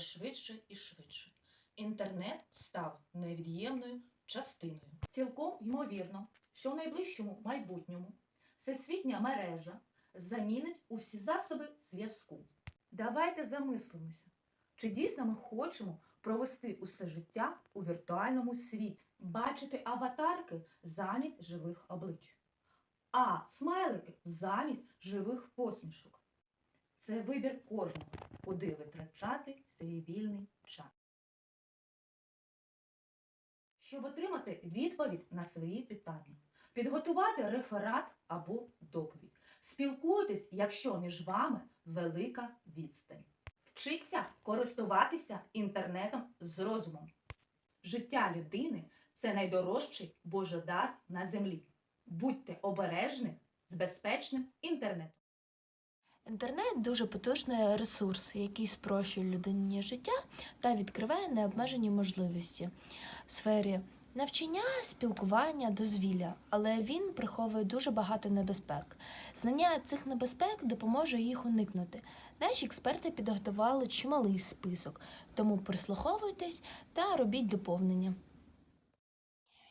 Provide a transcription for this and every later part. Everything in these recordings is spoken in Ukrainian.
швидше і швидше. Інтернет став невід'ємною частиною. Цілком ймовірно, що в найближчому майбутньому всесвітня мережа замінить усі засоби зв'язку. Давайте замислимося, чи дійсно ми хочемо провести усе життя у віртуальному світі, бачити аватарки замість живих облич, а смайлики замість живих посмішок. Це вибір кожного, куди витрачати свій вільний час. Щоб отримати відповідь на свої питання, підготувати реферат або доповідь. Спілкуйтесь, якщо між вами велика відстань. Вчіться користуватися інтернетом з розумом. Життя людини це найдорожчий божедар на землі. Будьте обережні з безпечним інтернетом. Інтернет дуже потужний ресурс, який спрощує людині життя та відкриває необмежені можливості в сфері навчання, спілкування, дозвілля, але він приховує дуже багато небезпек. Знання цих небезпек допоможе їх уникнути. Наші експерти підготували чималий список, тому прислуховуйтесь та робіть доповнення.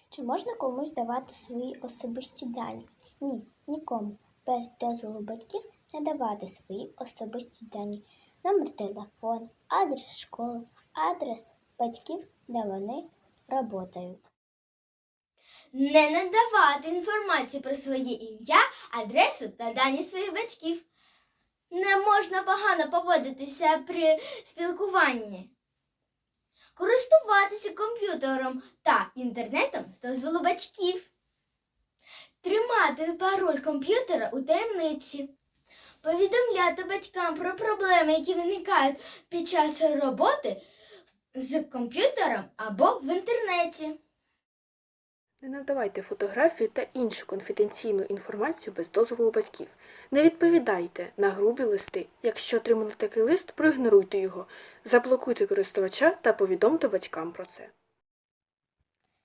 Чи можна комусь давати свої особисті дані? Ні, нікому. Без дозволу батьків не давати свої особисті дані. Номер телефону, адрес школи, адрес батьків, де вони працюють. Не надавати інформацію про своє ім'я, адресу та дані своїх батьків. Не можна погано поводитися при спілкуванні. Користуватися комп'ютером та інтернетом з дозволу батьків. Тримати пароль комп'ютера у таємниці. Повідомляти батькам про проблеми, які виникають під час роботи з комп'ютером або в інтернеті. Не надавайте фотографії та іншу конфіденційну інформацію без дозволу батьків. Не відповідайте на грубі листи. Якщо отримали такий лист, проігноруйте його, заблокуйте користувача та повідомте батькам про це.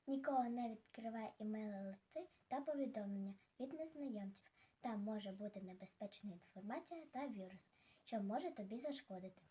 Ніколи не відкривай імейли листи та повідомлення від незнайомців. Там може бути небезпечна інформація та вірус, що може тобі зашкодити.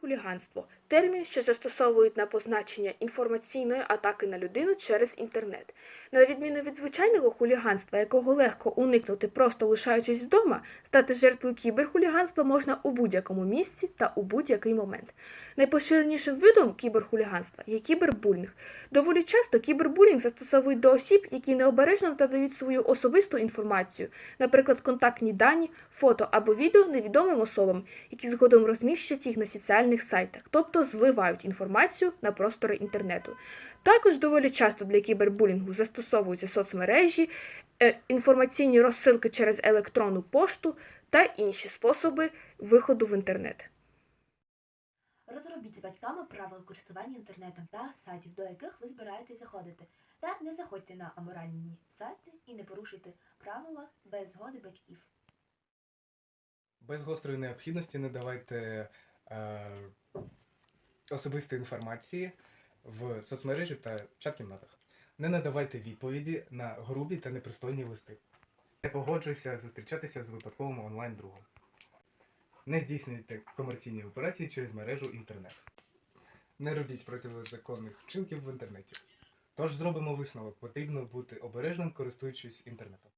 Хуліганство термін, що застосовують на позначення інформаційної атаки на людину через інтернет. На відміну від звичайного хуліганства, якого легко уникнути, просто лишаючись вдома, стати жертвою кіберхуліганства можна у будь-якому місці та у будь-який момент. Найпоширенішим видом кіберхуліганства є кібербулінг. Доволі часто кібербулінг застосовують до осіб, які необережно надають свою особисту інформацію, наприклад, контактні дані, фото або відео невідомим особам, які згодом розміщують їх на соціальних сайтах, тобто зливають інформацію на простори інтернету. Також доволі часто для кібербулінгу застосовуються соцмережі, е, інформаційні розсилки через електронну пошту та інші способи виходу в інтернет. Розробіть з батьками правила користування інтернетом та сайтів, до яких ви збираєтесь заходити. Та не заходьте на аморальні сайти і не порушуйте правила без згоди батьків. Без гострої необхідності не давайте особистої інформації в соцмережі та чат-кімнатах. Не надавайте відповіді на грубі та непристойні листи. Не погоджуйся зустрічатися з випадковим онлайн-другом. Не здійснюйте комерційні операції через мережу інтернет. Не робіть протизаконних вчинків в інтернеті. Тож зробимо висновок, потрібно бути обережним, користуючись інтернетом.